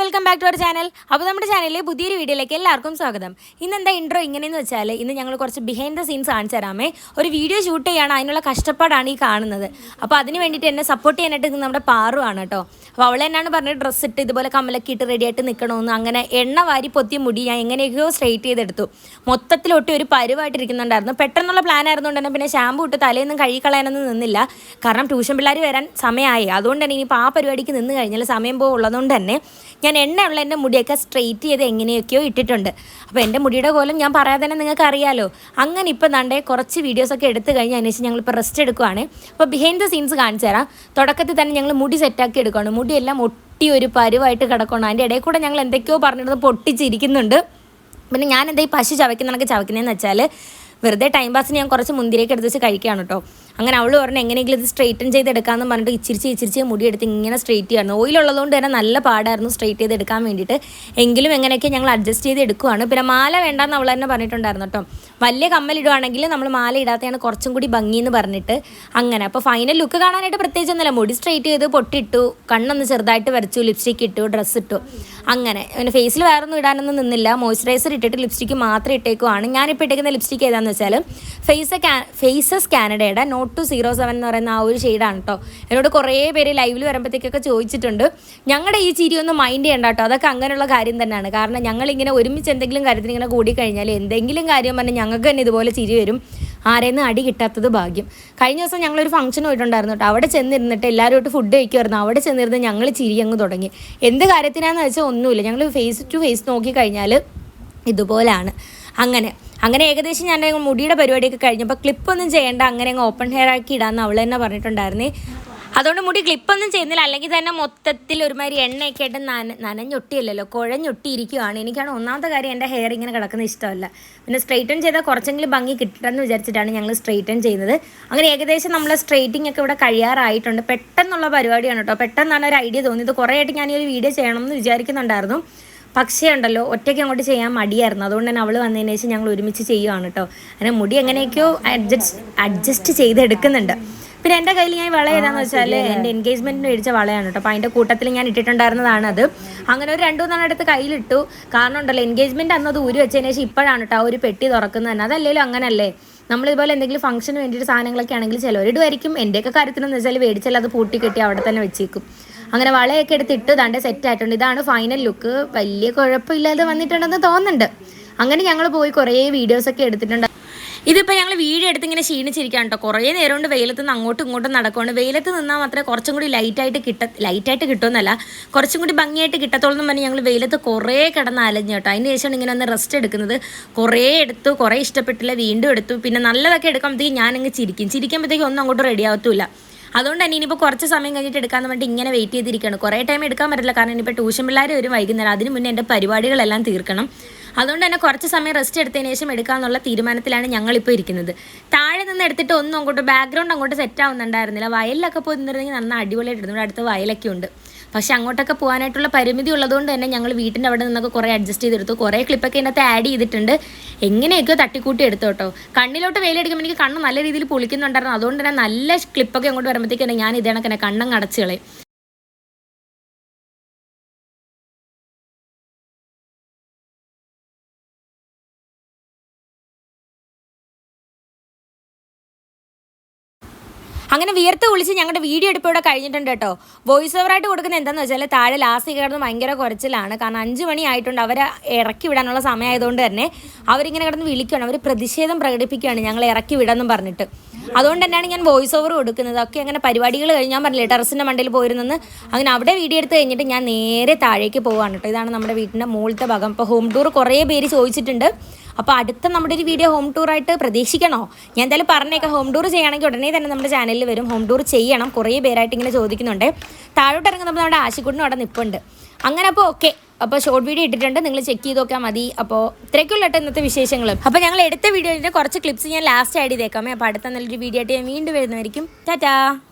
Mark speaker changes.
Speaker 1: welcome back to our channel അപ്പോൾ നമ്മുടെ ചാനലിലെ പുതിയൊരു വീഡിയോയിലേക്ക് എല്ലാവർക്കും സ്വാഗതം ഇന്ന് എന്താ ഇൻട്രോ ഇങ്ങനെയെന്ന് വെച്ചാൽ ഇന്ന് ഞങ്ങൾ കുറച്ച് ബിഹൈൻഡ് ദ സീൻസ് കാണിച്ചു തരാമേ ഒരു വീഡിയോ ഷൂട്ട് ചെയ്യാണ് അതിനുള്ള കഷ്ടപ്പാടാണ് ഈ കാണുന്നത് അപ്പോൾ അതിന് വേണ്ടിയിട്ട് എന്നെ സപ്പോർട്ട് ചെയ്യാനായിട്ട് നമ്മുടെ പാറുവാണ് കേട്ടോ അപ്പോൾ അവൾ എന്നാണ് പറഞ്ഞത് ഡ്രസ്സ് ഇട്ട് ഇതുപോലെ കമ്മലൊക്കെ ഇട്ട് റെഡിയായിട്ട് നിൽക്കണമെന്ന് അങ്ങനെ എണ്ണ വാരി പൊത്തി മുടി ഞാൻ എങ്ങനെയൊക്കെയോ സ്ട്രെയിറ്റ് ചെയ്തെടുത്തു മൊത്തത്തിലൊട്ടി ഒരു പരുവായിട്ടിരിക്കുന്നുണ്ടായിരുന്നു പെട്ടെന്നുള്ള പ്ലാൻ ആയിരുന്നുകൊണ്ട് തന്നെ പിന്നെ ഷാമ്പു ഇട്ട് തലേന്നും കഴുകിക്കളയാനൊന്നും നിന്നില്ല കാരണം ട്യൂഷൻ പിള്ളേർ വരാൻ സമയമായി അതുകൊണ്ട് തന്നെ ഇനിയിപ്പോൾ ആ പരിപാടിക്ക് നിന്ന് കഴിഞ്ഞാൽ സമയം പോകുള്ളതുകൊണ്ട് തന്നെ ഞാൻ എണ്ണയുള്ള എൻ്റെ മുടിയൊക്കെ സ്ട്രെയിറ്റ് ചെയ്ത് എങ്ങനെയൊക്കെയോ ഇട്ടിട്ടുണ്ട് അപ്പോൾ എൻ്റെ മുടിയുടെ കോലം ഞാൻ പറയാതെ തന്നെ നിങ്ങൾക്ക് അറിയാലോ അങ്ങനെ ഇപ്പം നണ്ടേ കുറച്ച് വീഡിയോസൊക്കെ എടുത്തു കഴിഞ്ഞ് അതിനുശേഷം ഇപ്പോൾ റെസ്റ്റ് എടുക്കുവാണ് അപ്പോൾ ബിഹൈൻഡ് ദ സീൻസ് കാണിച്ചു തരാം തുടക്കത്തിൽ തന്നെ ഞങ്ങൾ മുടി സെറ്റാക്കി എടുക്കുകയാണ് മുടിയെല്ലാം ഒട്ടി ഒരു പരുവായിട്ട് കിടക്കണം അതിൻ്റെ ഇടയിൽ കൂടെ ഞങ്ങൾ എന്തൊക്കെയോ പറഞ്ഞിരുന്നത് പൊട്ടിച്ചിരിക്കുന്നുണ്ട് പിന്നെ ഞാൻ എന്താ ഈ പശു ചവയ്ക്കുന്നതൊക്കെ ചവയ്ക്കുന്നതെന്ന് വെച്ചാൽ വെറുതെ ടൈം പാസ്സിന് ഞാൻ കുറച്ച് മുന്തിരിയൊക്കെ എടുത്ത് വെച്ച് കഴിക്കുകയാണ് കേട്ടോ അങ്ങനെ അവൾ പറഞ്ഞു എങ്ങനെയെങ്കിലും ഇത് സ്ട്രെയിറ്റൻ ചെയ്ത് പറഞ്ഞിട്ട് ഇച്ചിരിച്ച് ഇച്ചിരിച്ച് മുടി എടുത്ത് ഇങ്ങനെ സ്ട്രെയിറ്റ് ചെയ്യണം ഓയിലുള്ളതുകൊണ്ട് തന്നെ നല്ല പാടായിരുന്നു സ്ട്രെയിറ്റ് ചെയ്ത് എടുക്കാൻ വേണ്ടിയിട്ട് എങ്കിലും എങ്ങനെയൊക്കെ ഞങ്ങൾ അഡ്ജസ്റ്റ് ചെയ്ത് എടുക്കുവാണ് പിന്നെ മാല വേണ്ടെന്ന് അവൾ തന്നെ പറഞ്ഞിട്ടുണ്ടായിരുന്നു കേട്ടോ വലിയ കമ്മലിടുവാണെങ്കിൽ നമ്മൾ മാല ഇടാത്തതാണ് കുറച്ചും കൂടി ഭംഗി എന്ന് പറഞ്ഞിട്ട് അങ്ങനെ അപ്പോൾ ഫൈനൽ ലുക്ക് കാണാനായിട്ട് പ്രത്യേകിച്ചൊന്നുമില്ല മുടി സ്ട്രെയിറ്റ് ചെയ്ത് പൊട്ടിട്ടു കണ്ണൊന്ന് ചെറുതായിട്ട് വരച്ചു ലിപ്സ്റ്റിക് ഇട്ടു ഡ്രസ്സ് ഇട്ടു അങ്ങനെ പിന്നെ ഫേസിൽ വേറൊന്നും ഇടാനൊന്നും നിന്നില്ല മോയ്സ്ചറൈസർ ഇട്ടിട്ട് ലിപ്സ്റ്റിക്ക് മാത്രം ഇട്ടേക്കുവാണ് ഞാനിപ്പോൾ ഇട്ടേക്കുന്ന ലിപ്സ്റ്റിക്ക് ഏതാന്ന് വെച്ചാൽ ഫേസ് ഫേസസ് കാനഡയുടെ നോട്ട് ടു സീറോ സെവൻ എന്ന് പറയുന്ന ആ ഒരു ഷെയ്ഡാണ് കേട്ടോ എന്നോട് കുറേ പേര് ലൈവിൽ വരുമ്പോഴത്തേക്കൊക്കെ ചോദിച്ചിട്ടുണ്ട് ഞങ്ങളുടെ ഈ ചിരി ഒന്ന് മൈൻഡ് ചെയ്യണ്ട കേട്ടോ അതൊക്കെ അങ്ങനെയുള്ള കാര്യം തന്നെയാണ് കാരണം ഞങ്ങളിങ്ങനെ ഒരുമിച്ച് എന്തെങ്കിലും കാര്യത്തിന് ഇങ്ങനെ കൂടിക്കഴിഞ്ഞാൽ എന്തെങ്കിലും കാര്യം പറഞ്ഞാൽ ഞങ്ങൾക്ക് തന്നെ ഇതുപോലെ ചിരി വരും ആരെയും അടി കിട്ടാത്തത് ഭാഗ്യം കഴിഞ്ഞ ദിവസം ഞങ്ങളൊരു ഫംഗ്ഷൻ പോയിട്ടുണ്ടായിരുന്നു കേട്ടോ അവിടെ ചെന്നിരുന്നിട്ട് ഒട്ട് ഫുഡ് കഴിക്കുമായിരുന്നു അവിടെ ചെന്നിരുന്ന് ഞങ്ങൾ ചിരി അങ്ങ് തുടങ്ങി എന്ത് കാര്യത്തിനാന്ന് വെച്ചാൽ ഒന്നുമില്ല ഞങ്ങൾ ഫേസ് ടു ഫേസ് നോക്കി കഴിഞ്ഞാൽ ഇതുപോലാണ് അങ്ങനെ അങ്ങനെ ഏകദേശം ഞാൻ മുടിയുടെ പരിപാടിയൊക്കെ കഴിഞ്ഞപ്പോൾ ക്ലിപ്പൊന്നും ചെയ്യേണ്ട അങ്ങനെ അങ്ങ് ഓപ്പൺ ഹെയർ ആക്കി ഇടാമെന്ന് അവൾ തന്നെ പറഞ്ഞിട്ടുണ്ടായിരുന്നേ അതുകൊണ്ട് മുടി ക്ലിപ്പൊന്നും ചെയ്യുന്നില്ല അല്ലെങ്കിൽ തന്നെ മൊത്തത്തിൽ ഒരുമാതിരി എണ്ണയൊക്കെ ആയിട്ട് നന നനഞ്ഞൊട്ടിയല്ലോ കുഴഞ്ഞൊട്ടിയിരിക്കുകയാണ് എനിക്കാണ് ഒന്നാമത്തെ കാര്യം എൻ്റെ ഹെയർ ഇങ്ങനെ കിടക്കുന്ന ഇഷ്ടമല്ല പിന്നെ സ്ട്രെയിറ്റൺ ചെയ്താൽ കുറച്ചെങ്കിലും ഭംഗി കിട്ടണമെന്ന് വിചാരിച്ചിട്ടാണ് ഞങ്ങൾ സ്ട്രെയിറ്റൺ ചെയ്യുന്നത് അങ്ങനെ ഏകദേശം നമ്മൾ സ്ട്രെയിറ്റിംഗ് ഒക്കെ ഇവിടെ കഴിയാറായിട്ടുണ്ട് പെട്ടെന്നുള്ള പരിപാടിയാണ് കേട്ടോ പെട്ടെന്നാണ് ഒരു ഐഡിയ തോന്നിയത് ആയിട്ട് ഞാൻ ഈ ഒരു വീഡിയോ ചെയ്യണമെന്ന് വിചാരിക്കുന്നുണ്ടായിരുന്നു പക്ഷേ ഉണ്ടല്ലോ ഒറ്റയ്ക്ക് അങ്ങോട്ട് ചെയ്യാൻ മടിയായിരുന്നു അതുകൊണ്ട് തന്നെ അവൾ വന്നതിന് ശേഷം ഞങ്ങൾ ഒരുമിച്ച് ചെയ്യുവാണ് കേട്ടോ അങ്ങനെ മുടി എങ്ങനെയൊക്കെയോ അഡ്ജസ്റ്റ് അഡ്ജസ്റ്റ് ചെയ്തെടുക്കുന്നുണ്ട് പിന്നെ എന്റെ കയ്യിൽ ഞാൻ വള ഏതാന്ന് വെച്ചാൽ എന്റെ എൻഗേജ്മെൻറ്റിന് മേടിച്ച വളയാണ് കേട്ടോ അപ്പൊ അതിന്റെ കൂട്ടത്തിൽ ഞാൻ ഇട്ടിട്ടുണ്ടായിരുന്നതാണ് അത് അങ്ങനെ ഒരു രണ്ടു മൂന്നാണ് എടുത്ത് കയ്യിലിട്ടു കാരണം ഉണ്ടല്ലോ അന്ന് അത് ഊരി വെച്ചതിന് ശേഷം ഇപ്പോഴാണ് കേട്ടോ ആ ഒരു പെട്ടി തുറക്കുന്നത് തന്നെ അതല്ലേലും അങ്ങനല്ലേ നമ്മളിതുപോലെ എന്തെങ്കിലും ഫംഗ്ഷന് വേണ്ടിയിട്ട് സാധനങ്ങളൊക്കെ ആണെങ്കിൽ ചിലവരിടുമായിരിക്കും എൻ്റെയൊക്കെ കാര്യത്തിലെന്ന് വെച്ചാൽ മേടിച്ചാൽ അത് പൂട്ടി കെട്ടി അവിടെ തന്നെ വെച്ചേക്കും അങ്ങനെ വളയൊക്കെ എടുത്തിട്ട് ദാണ്ട് സെറ്റ് ആയിട്ടുണ്ട് ഇതാണ് ഫൈനൽ ലുക്ക് വലിയ കുഴപ്പമില്ലാതെ വന്നിട്ടുണ്ടെന്ന് തോന്നുന്നുണ്ട് അങ്ങനെ ഞങ്ങൾ പോയി കുറേ ഒക്കെ എടുത്തിട്ടുണ്ട് ഇതിപ്പോൾ ഞങ്ങൾ വീഡിയോ എടുത്ത് ഇങ്ങനെ ക്ഷീണിച്ചിരിക്കുകയാണ് കേട്ടോ കുറേ നേരം കൊണ്ട് വെയിലത്ത് നിന്ന് അങ്ങോട്ടും ഇങ്ങോട്ടും നടക്കുകയാണ് വെയിലത്ത് നിന്നാൽ മാത്രമേ കുറച്ചും കൂടി ലൈറ്റായിട്ട് കിട്ട ലൈറ്റായിട്ട് കിട്ടുമെന്നല്ല കുറച്ചും കൂടി ഭംഗിയായിട്ട് കിട്ടത്തുള്ളൂ എന്ന് ഞങ്ങൾ വെയിലത്ത് കുറേ കിടന്ന് അലഞ്ഞ് കേട്ടോ അതിന് ശേഷമാണ് ഇങ്ങനെ ഒന്ന് റെസ്റ്റ് എടുക്കുന്നത് കുറേ എടുത്തു കുറേ ഇഷ്ടപ്പെട്ടില്ല വീണ്ടും എടുത്തു പിന്നെ നല്ലതൊക്കെ എടുക്കുമ്പോഴത്തേക്കും ഞാനങ്ങ് ചിരിക്കും ചിരിക്കുമ്പോഴത്തേക്കും ഒന്നും അങ്ങോട്ട് റെഡിയാവത്തുമില്ല അതുകൊണ്ട് തന്നെ ഇനിയിപ്പോൾ കുറച്ച് സമയം കഴിഞ്ഞിട്ട് എടുക്കാമെന്ന് പറഞ്ഞിട്ട് ഇങ്ങനെ വെയിറ്റ് ചെയ്തിരിക്കുകയാണ് കുറേ ടൈം എടുക്കാൻ പറ്റില്ല കാരണം ഇനിയിപ്പോൾ ട്യൂഷൻ പിള്ളേർ വരും വൈകുന്നേരം അതിന് മുന്നേ എൻ്റെ പരിപാടികളെല്ലാം തീർക്കണം അതുകൊണ്ട് തന്നെ കുറച്ച് സമയം റെസ്റ്റ് എടുത്തതിന് ശേഷം എടുക്കാമെന്നുള്ള തീരുമാനത്തിലാണ് ഞങ്ങളിപ്പോൾ ഇരിക്കുന്നത് താഴെ നിന്ന് എടുത്തിട്ട് ഒന്നും അങ്ങോട്ട് ബാക്ക്ഗ്രൗണ്ട് അങ്ങോട്ട് സെറ്റ് ആവുന്നുണ്ടായിരുന്നില്ല വയലിലൊക്കെ പോയി നിന്നിരുന്നെങ്കിൽ നന്നായി അടിപൊളിയായിട്ട് ഇരുന്നു അടുത്ത വയലൊക്കെ ഉണ്ട് പക്ഷെ അങ്ങോട്ടൊക്കെ പോകാനായിട്ടുള്ള പരിമിതി ഉള്ളതുകൊണ്ട് തന്നെ ഞങ്ങൾ വീട്ടിൻ്റെ അവിടെ നിന്നൊക്കെ കുറേ അഡ്ജസ്റ്റ് ചെയ്തെടുത്തു കുറേ ക്ലിപ്പൊക്കെ ഇതിനകത്ത് ആഡ് ചെയ്തിട്ടുണ്ട് എങ്ങനെയൊക്കെയോ തട്ടിക്കൂട്ടി എടുത്തു കേട്ടോ കണ്ണിലോട്ട് വെയിലടിക്കുമ്പോൾ എനിക്ക് കണ്ണ് നല്ല രീതിയിൽ പൊളിക്കുന്നുണ്ടായിരുന്നു അതുകൊണ്ട് തന്നെ നല്ല ക്ലിപ്പൊക്കെ അങ്ങോട്ട് വരുമ്പോഴത്തേക്കും തന്നെ ഞാൻ ഇതേ കണക്കന്നെ കണ്ണങ്ങ് അടച്ചു അങ്ങനെ വിയർത്ത് കുളിച്ച് ഞങ്ങളുടെ വീഡിയോ എടുപ്പ് ഇവിടെ കഴിഞ്ഞിട്ടുണ്ട് കേട്ടോ വോയിസ് ഓവറായിട്ട് കൊടുക്കുന്നത് എന്താണെന്ന് വെച്ചാൽ താഴെ ലാസ്റ്റ് കിടന്ന് ഭയങ്കര കുറച്ചിലാണ് കാരണം അഞ്ച് മണി ആയിട്ടുണ്ട് അവരെ ഇറക്കി വിടാനുള്ള സമയമായതുകൊണ്ട് തന്നെ അവരിങ്ങനെ കിടന്ന് വിളിക്കുകയാണ് അവർ പ്രതിഷേധം പ്രകടിപ്പിക്കുകയാണ് ഞങ്ങൾ ഇറക്കി വിടാമെന്നും പറഞ്ഞിട്ട് അതുകൊണ്ട് തന്നെയാണ് ഞാൻ വോയിസ് ഓവർ കൊടുക്കുന്നത് ഒക്കെ അങ്ങനെ പരിപാടികൾ കഴിഞ്ഞ് ഞാൻ പറഞ്ഞില്ലേ ടെറസിൻ്റെ മണ്ടിൽ പോയിരുന്നെന്ന് അങ്ങനെ അവിടെ വീഡിയോ എടുത്ത് കഴിഞ്ഞിട്ട് ഞാൻ നേരെ താഴേക്ക് പോവാണ് കേട്ടോ ഇതാണ് നമ്മുടെ വീട്ടിൻ്റെ മുകളിലത്തെ ഭാഗം ഇപ്പോൾ ഹോം ടൂർ കുറേ പേര് ചോദിച്ചിട്ടുണ്ട് അപ്പോൾ അടുത്ത നമ്മുടെ ഒരു വീഡിയോ ഹോം ടൂർ ആയിട്ട് പ്രതീക്ഷിക്കണോ ഞാൻ എന്തായാലും പറഞ്ഞേക്കാം ഹോം ടൂർ ചെയ്യണമെങ്കിൽ ഉടനെ തന്നെ നമ്മുടെ ചാനലിൽ വരും ഹോം ടൂർ ചെയ്യണം കുറേ പേരായിട്ട് ഇങ്ങനെ ചോദിക്കുന്നുണ്ട് താഴോട്ട് ഇറങ്ങുന്ന നമ്മുടെ ആശിക്കുട്ടിനും അവിടെ നിൽപ്പുണ്ട് അങ്ങനെ അപ്പോൾ ഓക്കെ അപ്പോൾ ഷോർട്ട് വീഡിയോ ഇട്ടിട്ടുണ്ട് നിങ്ങൾ ചെക്ക് ചെയ്ത് നോക്കാൻ മതി അപ്പോൾ ഇത്രയ്ക്കുള്ള ഇന്നത്തെ വിശേഷങ്ങൾ അപ്പോൾ ഞങ്ങൾ എടുത്ത വീഡിയോയിൻ്റെ കുറച്ച് ക്ലിപ്സ് ഞാൻ ലാസ്റ്റ് ആഡ് ചെയ്തേക്കാമേ അപ്പോൾ അടുത്ത നല്ലൊരു വീഡിയോ ആയിട്ട് ഞാൻ വീണ്ടും വരുന്നതായിരിക്കും ടാറ്റാ